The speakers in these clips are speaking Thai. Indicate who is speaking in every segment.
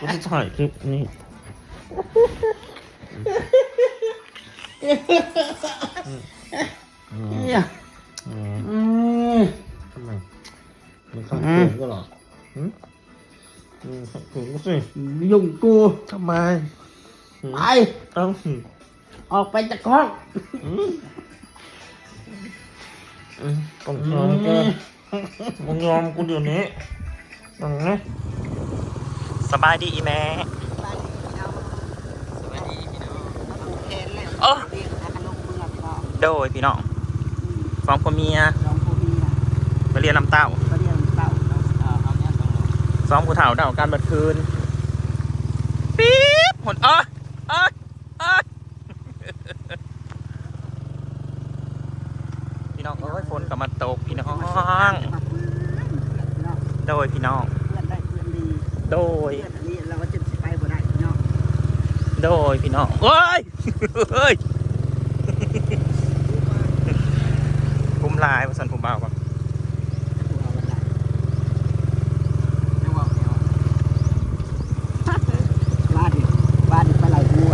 Speaker 1: กูจะถ่ายคลิปนี่อืม
Speaker 2: เนี่ย
Speaker 1: อืม
Speaker 2: อืม
Speaker 1: ทำไมมันขัดขืนก็เหรอหืมอืมขัดขืนก็สิ
Speaker 2: ยุ่งกู
Speaker 1: ทำไมหืม
Speaker 2: ไป
Speaker 1: เอ้าหืม
Speaker 2: ออกไปจากห้อง
Speaker 1: อืมอืมต้องยอมกูมึงยอมกูเดี๋ยวนี้ต้องนะ สบายดีอีแม่
Speaker 2: สวัสดีพี่น้องผูกแขนแล้ว
Speaker 1: โอ้
Speaker 2: เรียกทางลงเมืองพี่น้อง
Speaker 1: โดยพี่น้องฟองพ่อเมีย
Speaker 2: สองผู้มีนะ
Speaker 1: ไปเรียนลำเต้า
Speaker 2: ก็เรียกเต่าเราเอาเอาเนี่ยต้องลง
Speaker 1: ซ้อมผู้เฒ่าเดาการบัดคืนปี๊บหนเอ้ยเอ้ยเอ้ยพี่น้องเอ้ยฝนกลับมาตกพี่น้อง
Speaker 2: มาเพื่อนเพื่อนพี่น้อง
Speaker 1: โดยพี่น้อง โดย
Speaker 2: เพื่อนอันนี้เราก็จะไปบ่ได้พี่น้อง
Speaker 1: โดยพี่น้องเอ้ยเฮ้ยคุ้มลายว่าสันผมเบาก่อน
Speaker 2: ตัวเอาบ่ได้ไม่ว่าไม่ว่าบ้านดิบ้านดิไปไหลบัว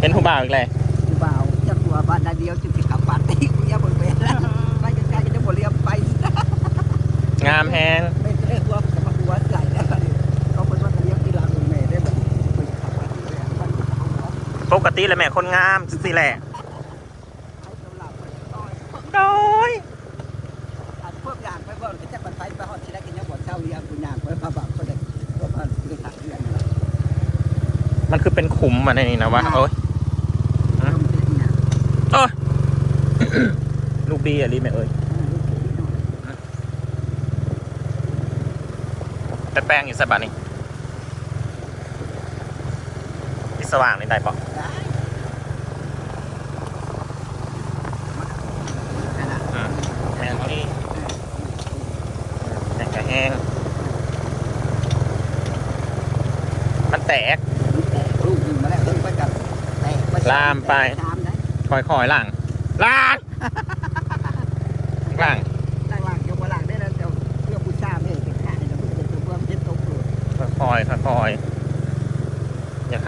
Speaker 1: เป็นผู้บ่าวอีกเลย
Speaker 2: ผู้บ่าวจะตัวบ้านใดเดียวจึงสิขับปาร์ตี้กูอย่าบ่เป็นแล้วไปใกล้ๆก็จะบ่เลี้ยงไป
Speaker 1: งามแฮง
Speaker 2: ปกติเลย
Speaker 1: แม่คนงามสิแหละ
Speaker 2: ให้สำหรับคนน้อย
Speaker 1: โดย
Speaker 2: อันพวกอย่างไปบ่อนก็จะมันไปไปฮอดที่ได้กินยังบ่เช้าเลี้ยงกูย่างไปพาบักก็ได้ก็พาไปตัดเลี้ยงนะ
Speaker 1: มันคือเป็นขุมมาในนี้นะวะโอ้ย
Speaker 2: ต้องเป็นเนี่ย
Speaker 1: โอ้ยลูกดีอะรีแม่เอ้ยแต่แป้งอยู่สบัดนี่ ที่สว่างนี่ได้ปะ
Speaker 2: ได้ขนาด
Speaker 1: อืมแห้งนี่แห้งก็แห้งมันแตก
Speaker 2: แต่ลูกอยู่มาแล้วเพิ่งไปกับแต่
Speaker 1: ลามไป
Speaker 2: ตามได้
Speaker 1: คอยๆล่างล่างล่าง
Speaker 2: ล่างล่างยกมาล่างได้แล้วเดี๋ยวเพื่อผู้ชาไม่เห็นข้างแล้วมันจะเนเพื่อนเช็ดตกเลย
Speaker 1: ค่อยๆค่อยๆอย่าขับไว
Speaker 2: เช็ดอันนี้เดี๋ยวมาถ่ายจบตกมาแล้วเสือมันคักค้าคนเสีย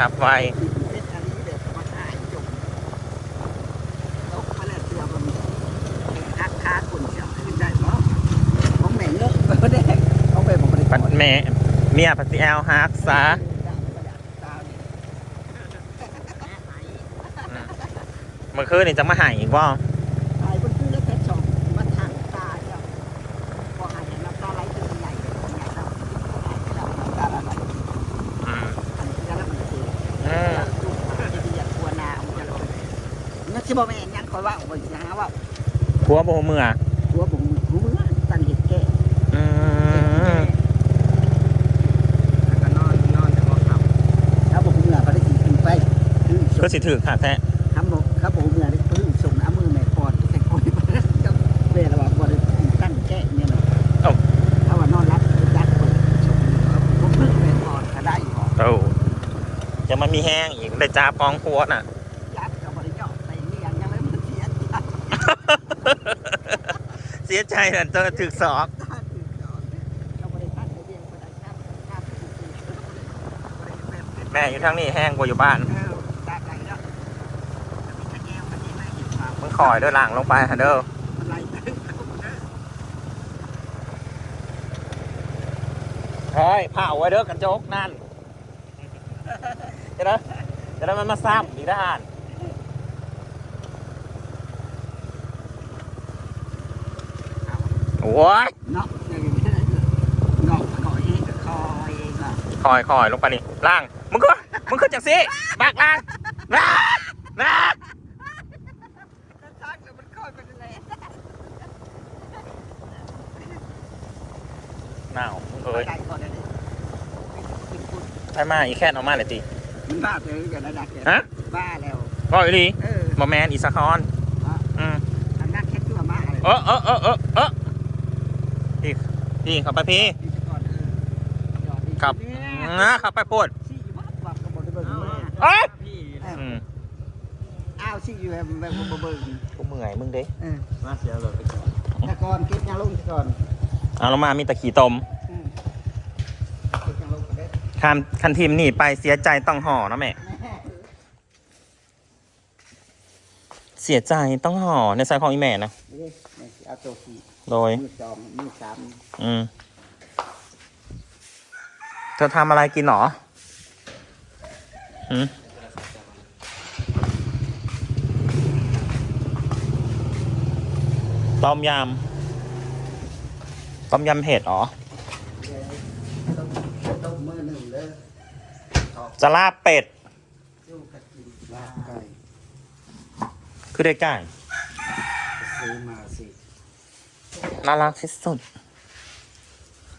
Speaker 2: ขึ้นได้เนาะของแม่เลิกไปได้เขาไปบอกไป
Speaker 1: ปัดแม่เมียพัสแอลฮักซาเมื่อคืนนี่จะมาหายอีกว่า
Speaker 2: ตายบนพื้นแล้วแค่สองมันทางตาเนี่ยพอหายน้ำตาไหลเป็นใหญ่ใหญ่แล้วน้ำตาไหล
Speaker 1: อืม
Speaker 2: อันนี้แล้วมันจะ
Speaker 1: อืม
Speaker 2: จะดีกลัวนามันจะลอยนั่นสิ บอกแม่ยังคอยว่าโอ้ยหาว่า
Speaker 1: ผัวโบเมื่อ
Speaker 2: หัวผมหัวมือตันเห็ดแก่
Speaker 1: อืม
Speaker 2: แล้วก็นอนนอนแต่ว่าขับแล้วผมเหงื่อพอได้กินขึ้นไปคือ
Speaker 1: ก็สิถือขาดแท้
Speaker 2: ทำบอกครับผมเหงื่อได้พึ่งส่งน้ำมือแม่ก่อนใส่คนไปก็เวลาว่าบ่ได้ตั้งแก่เนี่ยนะถ้าว่านอนรับยัดคนส่งผมพึ่งแม่ก่อนก็ได้อยู่
Speaker 1: โอ้จะมามีแห้งอีกได้จ้าปองพัวน่ะ
Speaker 2: ยัดก็บ่ได้ย่อใส่นี่ยังยังไม่มันเสียใจ
Speaker 1: เสียใจนั่นเจอถึกสอ
Speaker 2: บ
Speaker 1: แม่อยู่ทั้งนี้แห้งกว่าอยู่บ้าน
Speaker 2: มึ
Speaker 1: งคอยเด้อหลังลงไปฮะเด้อเฮ้ยผ้าเอาไว้เด้อกระจกนั่นจะได้จะได้มันมาซ้ำอีกด้าน โอ้ย
Speaker 2: นาะเนาะเนาะเองคอยเองอะ
Speaker 1: คอยคอยลงไปนี่ล่างมึงก็มึงขึ้นจากสิบากล่างล่างล่าง
Speaker 2: ชักแล้วมันคอยเป็นะ
Speaker 1: หนาวมึงเอ้ย
Speaker 2: ได้ก่อนได้
Speaker 1: ไปมาอีแค่นออกมาเลยตี
Speaker 2: มันบ้าไปกันนะดัก
Speaker 1: ฮะ
Speaker 2: บ้าแล้ว
Speaker 1: ก็อีลีบอแมนอีสาคอนอืม
Speaker 2: นักแค่ตัวมาอะไร
Speaker 1: เออเออเออเออเออ พี่พี่ขับไปพี่
Speaker 2: ก่อนเออ
Speaker 1: ครับนะขับไปพูด
Speaker 2: ซี่อยู่บ้านวับกับบริเวณมา
Speaker 1: เอ้ย
Speaker 2: พี่
Speaker 1: อืม
Speaker 2: อ้าวซี่อยู่แบบแบบเบิ่ง
Speaker 1: กูเมื่อยมึงเด้
Speaker 2: เออ
Speaker 3: มาเสียเลยไปก่อน
Speaker 2: แต่ก่อนเก็บยาลงก่อน
Speaker 1: เอาลงมามีตะขี่ตม
Speaker 2: เก็บยาลงก็ได้
Speaker 1: ขคันคันทีมหนีไปเสียใจต้องห่อนะแม่เสียใจต้องห่อในสายของอีแม่นะ
Speaker 2: นี่นี่เอาตัวสี่
Speaker 1: โดย
Speaker 2: มือสองมือสาม
Speaker 1: อืมเธอทำอะไรกินหรอหืมต้มยำต้มยำเห็ดเหรอ
Speaker 2: ต้มต้มมือหนึ่งเลย
Speaker 1: จะลาบเป็ด
Speaker 2: ยูกะกินลาบไก่
Speaker 1: คือได้ไก่
Speaker 2: ซื้อมาสิ
Speaker 1: น่ารักที่สุด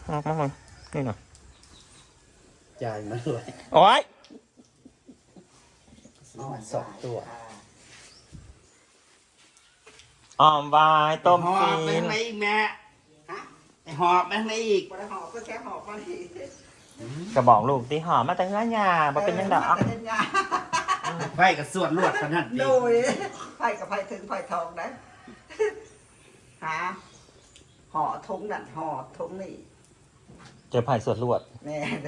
Speaker 1: น่ารักมากเลยนี่หน่อย
Speaker 2: จ่ายมาด้วย
Speaker 1: โอ้ย
Speaker 2: ซื้อมาสองตัว
Speaker 1: ออมวายต้ม
Speaker 2: หอ
Speaker 1: ฟี
Speaker 2: บไป
Speaker 1: น
Speaker 2: ไหนอีกแม่ฮะไอหอบไปไหนอีกบ่ได้หอบก็แค่หอบมาที
Speaker 1: กระบอกลูกที่หอมมาแต่เงื่อนยาบ่เป็นยังดอก
Speaker 2: ไฟกับส่วนลวดขนาดนี้
Speaker 3: โดยไผ่กับไผ่ถึงไผ่ทองนะหา ห่อทงนั่นห่อทงนี่
Speaker 1: เจอไผ่สวดลวด
Speaker 3: แม่
Speaker 1: เ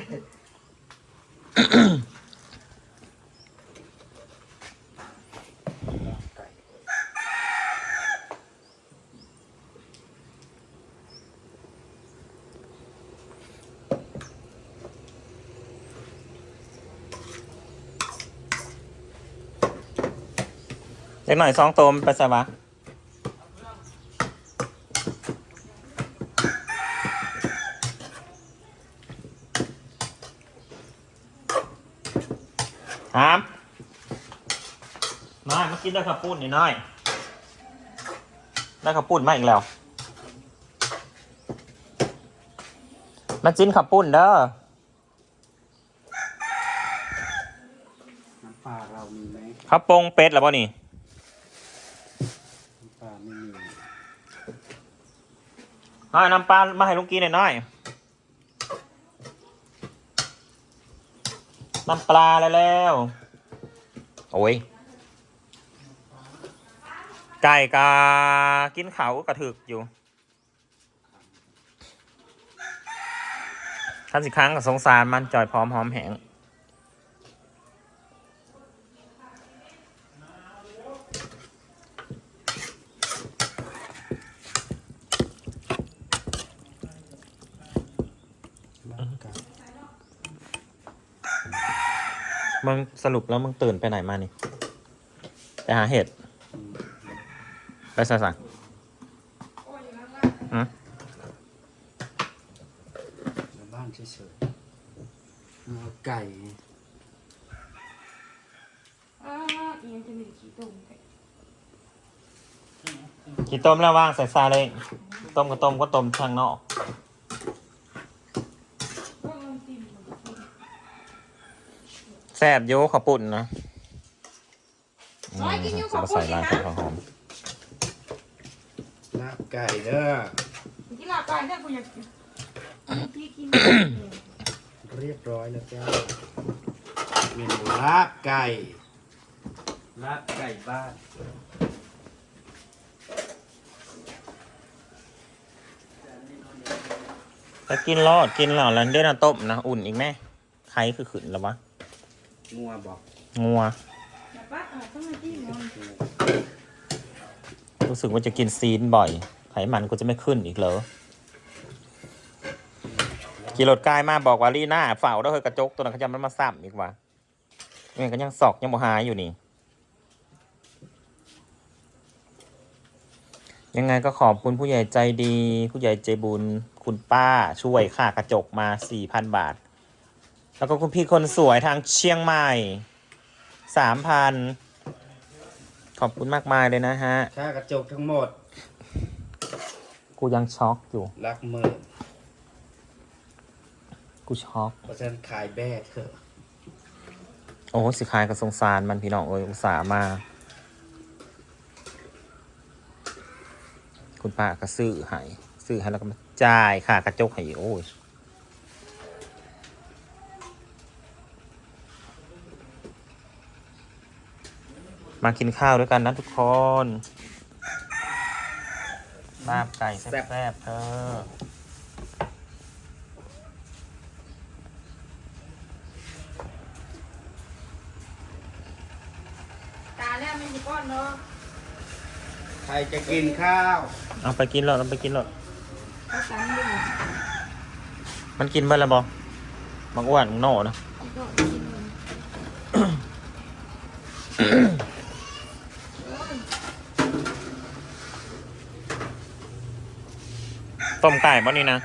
Speaker 1: ล็กหน่อยสองโตมนไปใส่วะามมามากินได้ข้าวปุ้นนิดหน่อย ได้ข้าวปุ้นมาอีกแล้ว มาจิ้นข้าวปุ้นเด้อ
Speaker 2: น้ำปลาเรามีไหม
Speaker 1: ข้าวโปงเป็ดแล้วป่ะนี่
Speaker 2: น้ำปลาไม่มี
Speaker 1: เอาน้ำปลามาให้ลุงกินหน่อยหน่อย น้ำปลาแล้ว โอ้ย ไก่กากินเขาวกระถึกอยู่ท่านสิครั้งกับสงสารมันจอยพร้อมหอมแหง มึงสรุปแล้วมึงตื่นไปไหนมานี่ไปหาเห็ดไปใส่สั่งอืม
Speaker 2: ในบ้านเฉยๆเอาไก่
Speaker 4: อ่าอีกจะมีขี้ตุ่มแต่
Speaker 1: กี่ต้มแล้วว่างใส่ซาเลย ต้มก็ต้มก็ต้มทางนอก
Speaker 4: ก็ลองจิ้มมันก็กิน
Speaker 1: แซ่บโยขาวปุ่นนะอืมจะมาใส่ลายของหอม
Speaker 2: ลาบไก่เด้อ
Speaker 4: ที่ลาบไก่เนี่ยกูอยากกินพี่กิน
Speaker 2: เรียบร้อยแล้วจ้าเมนูลาบไก่ ลาบไก่บ้าน
Speaker 1: แต่กินรอดกินแล้วแล้วเดี๋ยวนะต้มนะ อุ่นอีกแม่ใครคือขืนแล้ววะ
Speaker 2: งัวบอก
Speaker 1: งัว
Speaker 4: แบบว่าอ่าต้องมาจิ้มมัน
Speaker 1: รู้สึกว่าจะกินซีนบ่อย ไขมันกูจะไม่ขึ้นอีกเหรอกิโลดกายมาบอกว่าลีน่าเฝ้าแล้วเฮ้ยกระจกตัวนั้นเขาจะมันมาซ้ำอีกว่ะนี่ก็ยังสอกยังบ่หายอยู่นี่ ยังไงก็ขอบคุณผู้ใหญ่ใจดี ผู้ใหญ่ใจบุญ คุณป้าช่วยค่ากระจกมาสี่พันบาท แล้วก็คุณพี่คนสวยทางเชียงใหม่สามพันขอบคุณมากมายเลยนะฮะ
Speaker 2: ค่ากระจกทั้งหมด
Speaker 1: กูยังช็อกอยู่
Speaker 2: ลักเมิน
Speaker 1: กูช็อก
Speaker 2: เพราะฉะนั้นขายแบ้เถอะ
Speaker 1: โอ้โหสิคายกับสงสารมันพี่น้องเอ้ยอุตส่าห์มา คุณป้าก็ซื้อให้ซื้อให้แล้วก็มาจ่ายค่ากระจกให้อีกโอ้ย มากินข้าวด้วยกันนะทุกคนลาบไก่แซ่บๆเธอ
Speaker 3: ตาแล้วไม่
Speaker 4: มีก้อนเนาะ
Speaker 5: ใครจะกินข้าว
Speaker 1: เอาไปกินหรอเอาไปกินหรอมันกินเมื่อไบอบางอ้วนมึงโน่นะ
Speaker 4: กิน
Speaker 1: ต้มไก่บ่นี่นะ